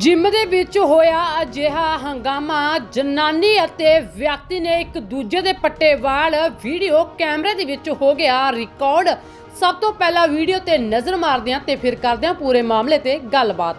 Gym ਦੇ ਵਿੱਚ ਹੋਇਆ ਅਜਿਹਾ ਹੰਗਾਮਾ। ਜਨਾਨੀ ਅਤੇ ਵਿਅਕਤੀ ਨੇ ਇੱਕ ਦੂਜੇ ਦੇ ਪੱਟੇ ਵਾਲ ਵੀਡੀਓ ਕੈਮਰੇ ਦੇ ਵਿੱਚ ਹੋ ਗਿਆ ਰਿਕਾਰਡ। ਸਭ ਤੋਂ ਪਹਿਲਾਂ ਵੀਡੀਓ ਤੇ ਨਜ਼ਰ ਮਾਰਦਿਆਂ ਹਾਂ ਤੇ ਫਿਰ ਕਰਦਿਆਂ ਪੂਰੇ ਮਾਮਲੇ ਤੇ ਗੱਲਬਾਤ।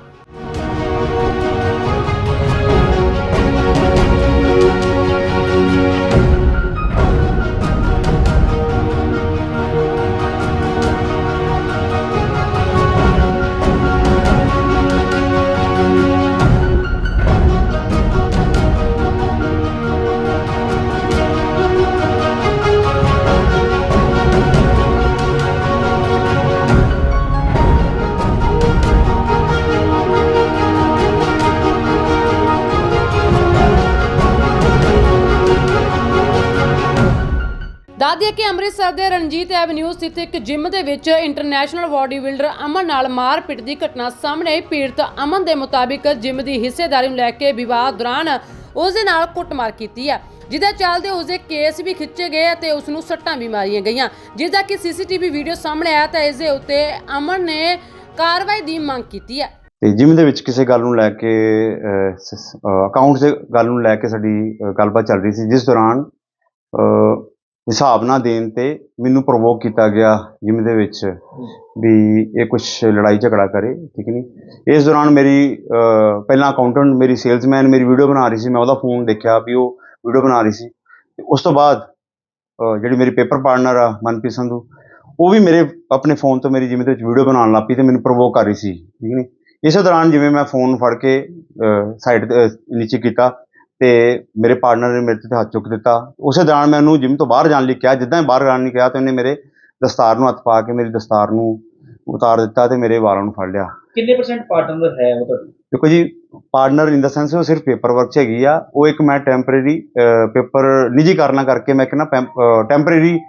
ਦੱਸਦੀ ਕਿ ਅੰਮ੍ਰਿਤਸਰ ਦੇ ਰਣਜੀਤ ਐਵਨਿਊ ਸਥਿਤ ਇੱਕ ਜਿਮ ਦੇ ਵਿੱਚ ਇੰਟਰਨੈਸ਼ਨਲ ਬਾਡੀ ਬਿਲਡਰ ਅਮਨ ਨਾਲ ਮਾਰਪੀਟ ਦੀ ਘਟਨਾ ਸਾਹਮਣੇ ਆਈ ਪੀੜਤ ਅਮਨ ਦੇ ਮੁਤਾਬਿਕ ਜਿਮ ਦੀ ਹਿੱਸੇਦਾਰੀ ਨੂੰ ਲੈ ਕੇ ਵਿਵਾਦ ਦੌਰਾਨ ਉਸ ਦੇ ਨਾਲ ਕੁੱਟਮਾਰ ਕੀਤੀ ਹੈ ਜਿਹਦੇ ਚੱਲਦੇ ਉਸ ਦੇ ਕੇਸ ਵੀ ਖਿੱਚੇ ਗਏ ਅਤੇ ਉਸ ਨੂੰ ਸੱਟਾਂ ਵੀ ਮਾਰੀਆਂ ਗਈਆਂ। ਜਿਸਦਾ ਕਿ ਸੀਸੀਟੀਵੀ ਵੀਡੀਓ ਸਾਹਮਣੇ ਆਇਆ ਤਾਂ ਇਸ ਦੇ ਉੱਤੇ ਅਮਨ ਨੇ ਕਾਰਵਾਈ ਦੀ ਮੰਗ ਕੀਤੀ ਹੈ। ਤੇ ਜਿਮ ਦੇ ਵਿੱਚ ਕਿਸੇ ਗੱਲ ਨੂੰ ਲੈ ਕੇ ਅਕਾਊਂਟ ਦੇ ਗੱਲ ਨੂੰ ਲੈ ਕੇ ਸਾਡੀ ਗੱਲਬਾਤ ਚੱਲ ਰਹੀ ਸੀ, ਜਿਸ ਦੌਰਾਨ ਹਿਸਾਬ ਨਾ ਦੇਣ ਤੇ ਮੈਨੂੰ ਪ੍ਰੋਵੋਕ ਕੀਤਾ ਗਿਆ ਜਿਮ ਦੇ ਵਿੱਚ ਵੀ ਇਹ ਕੁਝ ਲੜਾਈ ਝਗੜਾ ਕਰੇ, ਠੀਕ ਨਹੀਂ ਇਸ ਦੌਰਾਨ ਮੇਰੀ ਪਹਿਲਾਂ ਅਕਾਊਂਟੈਂਟ ਮੇਰੀ ਸੇਲਸਮੈਨ ਮੇਰੀ ਵੀਡੀਓ ਬਣਾ ਰਹੀ ਸੀ, ਮੈਂ ਉਹਦਾ ਫੋਨ ਦੇਖਿਆ ਵੀ ਉਹ ਵੀਡੀਓ ਬਣਾ ਰਹੀ ਸੀ। ਤੇ ਉਸ ਤੋਂ ਬਾਅਦ ਜਿਹੜੀ ਮੇਰੀ ਪੇਪਰ ਪਾਰਟਨਰ ਆ, ਮਨਪ੍ਰੀਤ ਸੰਧੂ, ਉਹ ਵੀ ਮੇਰੇ, ਆਪਣੇ ਫੋਨ ਤੋਂ ਮੇਰੀ ਜਿਮ ਦੇ ਵਿੱਚ ਵੀਡੀਓ ਬਣਾਉਣ ਲੱਗ ਪਈ ਤੇ ਮੈਨੂੰ ਪ੍ਰੋਵੋਕ ਕਰ ਰਹੀ ਸੀ, ਠੀਕ ਨਹੀਂ ਇਸੇ ਦੌਰਾਨ ਜਿਵੇਂ ਮੈਂ ਫੋਨ ਫੜ ਕੇ ਸਾਈਡ ਤੇ ਨੀਚੇ ਕੀਤਾ ਤੇ ਮੇਰੇ ਪਾਰਟਨਰ ਨੇ ਮੇਰੇ ਤੇ ਹੱਥ ਚੁੱਕ ਦਿੱਤਾ। ਉਸੇ ਦੌਰਾਨ ਮੈਂ ਉਹਨੂੰ ਜਿਮ ਤੋਂ ਬਾਹਰ ਜਾਣ ਲਈ ਕਿਹਾ ਜਿੱਦਾਂ ਹੀ ਬਾਹਰ ਜਾਣ ਲਈ ਕਿਹਾ ਤੇ ਉਹਨੇ ਮੇਰੇ ਦਸਤਾਰ ਨੂੰ ਹੱਥ ਪਾ ਕੇ ਮੇਰੀ ਦਸਤਾਰ ਨੂੰ ਉਤਾਰ ਦਿੱਤਾ ਤੇ ਮੇਰੇ ਵਾਲਾਂ ਨੂੰ ਫੜ ਲਿਆ। ਕਿੰਨੇ ਪਰਸੈਂਟ ਪਾਰਟਨਰ ਹੈ ਉਹ ਤੁਹਾਡੀ? ਦੇਖੋ ਜੀ ਪਾਰਟਨਰ ਇਨ ਦਾ ਸੈਂਸ ਉਹ ਸਿਰਫ ਪੇਪਰ ਵਰਕ 'ਚ ਹੈਗੀ ਆ। ਉਹ ਇੱਕ ਮੈਂ ਟੈਂਪਰੇਰੀ ਪੇਪਰ ਨਿੱਜੀ ਕਾਰਨਾਂ ਕਰਕੇ ਮੈਂ ਕਹਿੰਦਾ ਟੈਂਪਰੇਰੀ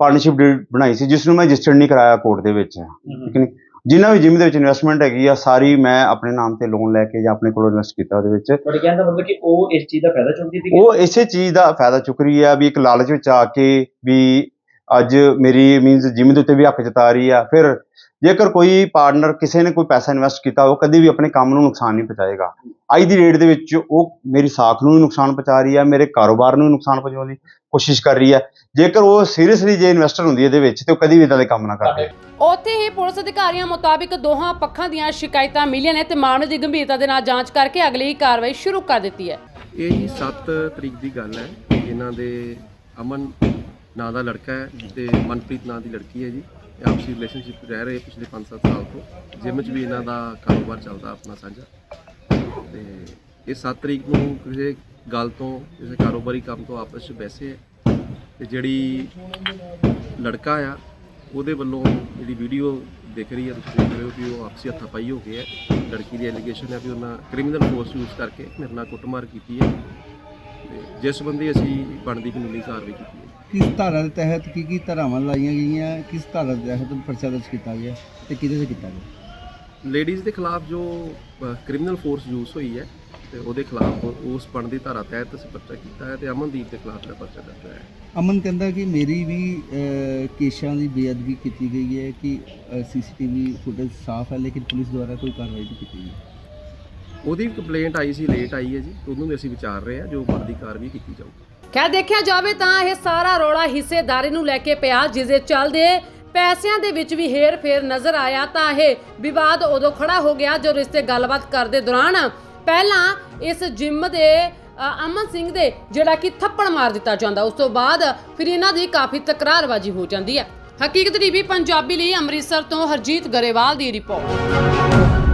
ਪਾਰਟਨਰਸ਼ਿਪ ਬਣਾਈ ਸੀ ਜਿਸ ਨੂੰ ਮੈਂ ਰਜਿਸਟਰਡ ਨਹੀਂ ਕਰਾਇਆ ਕੋਰਟ ਦੇ ਵਿੱਚ। ਠੀਕ ਨਹੀਂ ਜਿੰਨਾ ਵੀ ਜਿਮ ਦੇ ਵਿੱਚ ਇਨਵੈਸਟਮੈਂਟ ਹੈਗੀ ਆ ਸਾਰੀ ਮੈਂ ਆਪਣੇ ਨਾਮ ਤੇ ਲੋਨ ਲੈ ਕੇ ਜਾਂ ਆਪਣੇ ਕੋਲੋਂ ਇਨਵੈਸਟ ਕੀਤਾ ਉਹਦੇ ਵਿੱਚ। ਤੁਹਾਡੇ ਕਹਿਣ ਦਾ ਮਤਲਬ ਕਿ ਉਹ ਇਸ ਚੀਜ਼ ਦਾ ਫਾਇਦਾ ਚੁੱਕਦੀ ਸੀ ਉਹ ਇਸੇ ਚੀਜ਼ ਦਾ ਫਾਇਦਾ ਚੁੱਕ ਰਹੀ ਆ ਵੀ ਇੱਕ ਲਾਲਚ ਵਿੱਚ ਆ ਕੇ ਵੀ ਅੱਜ ਮੇਰੀ ਮੀਨਸ ਜਿਮ ਦੇ ਉੱਤੇ ਵੀ ਹੱਕ ਜਤਾ ਰਹੀ ਆ ਫਿਰ ਜੇਕਰ ਕੋਈ ਪਾਰਟਨਰ ਕਿਸੇ ਨੇ ਕੋਈ ਪੈਸਾ ਇਨਵੈਸਟ ਕੀਤਾ ਉਹ ਕਦੀ ਵੀ ਆਪਣੇ ਕੰਮ ਨੂੰ ਨੁਕਸਾਨ ਨਹੀਂ ਪਹੁੰਚਾਏਗਾ। ਅੱਜ ਦੀ ਰੇਟ ਦੇ ਵਿੱਚ ਉਹ ਮੇਰੀ ਸਾਖ ਨੂੰ ਵੀ ਨੁਕਸਾਨ ਪਹੁੰਚਾ ਰਹੀ ਆ ਮੇਰੇ ਕਾਰੋਬਾਰ ਨੂੰ ਵੀ ਨੁਕਸਾਨ ਪਹੁੰਚਾਉਣ ਦੀ ਕੋਸ਼ਿਸ਼ ਕਰ ਰਹੀ ਆ। ਜੇਕਰ ਉਹ ਸੀਰੀਅਸਲੀ ਜੇ ਇਨਵੈਸਟਰ ਹੁੰਦੀ ਇਹਦੇ ਵਿੱਚ ਤੇ ਉਹ ਕਦੀ ਵੀ ਇਦਾਂ ਦੇ ਕੰਮ ਨਾ ਕਰਦੇ ਉੱਥੇ ਹੀ ਪੁਲਿਸ ਅਧਿਕਾਰੀਆਂ ਮੁਤਾਬਿਕ ਦੋਹਾਂ ਪੱਖਾਂ ਦੀਆਂ ਸ਼ਿਕਾਇਤਾਂ ਮਿਲੀਆਂ ਨੇ ਤੇ ਮਾਮਲੇ ਦੀ ਗੰਭੀਰਤਾ ਦੇ ਨਾਲ ਜਾਂਚ ਕਰਕੇ ਅਗਲੀ ਕਾਰਵਾਈ ਸ਼ੁਰੂ ਕਰ ਦਿੱਤੀ ਹੈ। ਇਹ ਜੀ 7 ਤਰੀਕ ਦੀ ਗੱਲ ਹੈ ਇਹਨਾਂ ਦੇ ਅਮਨ ਨਾਂ ਦਾ ਲੜਕਾ ਹੈ ਤੇ ਮਨਪ੍ਰੀਤ ਨਾਂ ਦੀ ਲੜਕੀ ਹੈ ਜੀ। ਇਹ ਆਪਸੀ ਰਿਲੇਸ਼ਨਸ਼ਿਪ ਰਹਿ ਰਹੇ ਪਿਛਲੇ 5-7 ਸਾਲ ਤੋਂ। ਜਿਮ 'ਚ ਵੀ ਇਹਨਾਂ ਦਾ ਕਾਰੋਬਾਰ ਚੱਲਦਾ ਆਪਣਾ ਸਾਂਝਾ। ਤੇ ਇਹ 7 ਤਰੀਕ ਨੂੰ ਕਿਸੇ ਗੱਲ ਤੋਂ, ਕਿਸੇ ਕਾਰੋਬਾਰੀ ਕੰਮ ਤੋਂ ਆਪਸ 'ਚ ਬੈਸੇ ਹੈ। ਤੇ ਜਿਹੜੀ ਲੜਕਾ ਆ, ਉਹਦੇ ਵੱਲੋਂ ਜਿਹੜੀ ਵੀਡੀਓ ਦੇਖ ਰਹੀ ਹੈ ਤੁਸੀਂ ਦੇਖ ਰਹੇ ਹੋ ਕਿ ਉਹ ਆਪਸੀ ਹੱਥਾਪਾਈ ਹੋ ਗਏ ਹੈ। ਲੜਕੀ ਦੀ ਐਲੀਗੇਸ਼ਨ ਹੈ ਵੀ ਉਹਨਾਂ ਕ੍ਰਿਮੀਨਲ ਫੋਰਸ ਯੂਜ਼ ਕਰਕੇ ਮੇਰੇ ਨਾਲ ਕੁੱਟਮਾਰ ਕੀਤੀ ਹੈ। ਤੇ ਜਿਸ ਸੰਬੰਧੀ ਅਸੀਂ ਬਣਦੀ ਕਾਨੂੰਨੀ ਕਾਰਵਾਈ ਕੀਤੀ ਕਿਸ ਧਾਰਾ ਦੇ ਤਹਿਤ ਕੀ ਕੀ ਧਾਰਾਵਾਂ ਲਾਈਆਂ ਗਈਆਂ ਕਿਸ ਧਾਰਾ ਦੇ ਤਹਿਤ ਪਰਚਾ ਦਰਜ ਕੀਤਾ ਗਿਆ ਤੇ ਕਿਹਦੇ ਤੇ ਕੀਤਾ ਗਿਆ? ਲੇਡੀਜ਼ ਦੇ ਖਿਲਾਫ ਜੋ ਕ੍ਰਿਮੀਨਲ ਫੋਰਸ ਯੂਜ਼ ਹੋਈ ਹੈ ਤੇ ਉਹਦੇ ਖਿਲਾਫ ਉਸ ਬਣਦੀ ਧਾਰਾ ਤਹਿਤ ਅਸੀਂ ਪਰਚਾ ਕੀਤਾ ਹੈ ਤੇ ਅਮਨਦੀਪ ਦੇ ਖਿਲਾਫ ਜਿਹੜਾ ਪਰਚਾ ਦਰਜ ਹੋਇਆ ਹੈ। ਅਮਨ ਕਹਿੰਦਾ ਕਿ ਮੇਰੀ ਵੀ ਅਹ, ਕੇਸਾਂ ਦੀ ਬੇਅਦਬੀ ਕੀਤੀ ਗਈ ਹੈ ਕਿ ਸੀਸੀਟੀਵੀ ਫੁਟੇਜ ਸਾਫ਼ ਹੈ ਲੇਕਿਨ ਪੁਲਿਸ ਦੁਆਰਾ ਕੋਈ ਕਾਰਵਾਈ ਨਹੀਂ ਕੀਤੀ ਗਈ। ਉਹਦੀ ਕੰਪਲੇਂਟ ਆਈ ਸੀ ਲੇਟ ਆਈ ਹੈ ਜੀ ਉਹਨੂੰ ਵੀ ਅਸੀਂ ਵਿਚਾਰ ਰਹੇ ਹਾਂ ਜੋ ਬਣਦੀ ਕਾਰਵਾਈ ਕੀਤੀ ਜਾਊਗੀ। ਖੈਰ, ਦੇਖਿਆ ਜਾਵੇ ਤਾਂ ਇਹ ਸਾਰਾ ਰੌਲਾ ਹਿੱਸੇਦਾਰੀ ਨੂੰ ਲੈ ਕੇ ਪਿਆ, ਜਿਸ ਦੇ ਚੱਲਦੇ ਪੈਸਿਆਂ ਦੇ ਵਿੱਚ ਵੀ ਹੇਰ ਫੇਰ ਨਜ਼ਰ ਆਇਆ, ਤਾਂ ਇਹ ਵਿਵਾਦ ਉਦੋਂ ਖੜਾ ਹੋ ਗਿਆ ਜੋ ਰਿਸ਼ਤੇ ਗੱਲਬਾਤ ਕਰਦੇ ਦੌਰਾਨ ਪਹਿਲਾਂ ਇਸ ਜਿਮ ਦੇ ਅਮਨ ਸਿੰਘ ਦੇ ਜਿਹੜਾ ਕਿ ਥੱਪੜ ਮਾਰ ਦਿੱਤਾ ਜਾਂਦਾ, ਉਸ ਤੋਂ ਬਾਅਦ ਫਿਰ ਇਹਨਾਂ ਦੀ ਕਾਫੀ ਤਕਰਾਰਬਾਜ਼ੀ ਹੋ ਜਾਂਦੀ ਹੈ। ਹਕੀਕਤ ਟੀਵੀ, ਪੰਜਾਬੀ ਲਈ ਅੰਮ੍ਰਿਤਸਰ ਤੋਂ ਹਰਜੀਤ ਗਰੇਵਾਲ ਦੀ ਰਿਪੋਰਟ।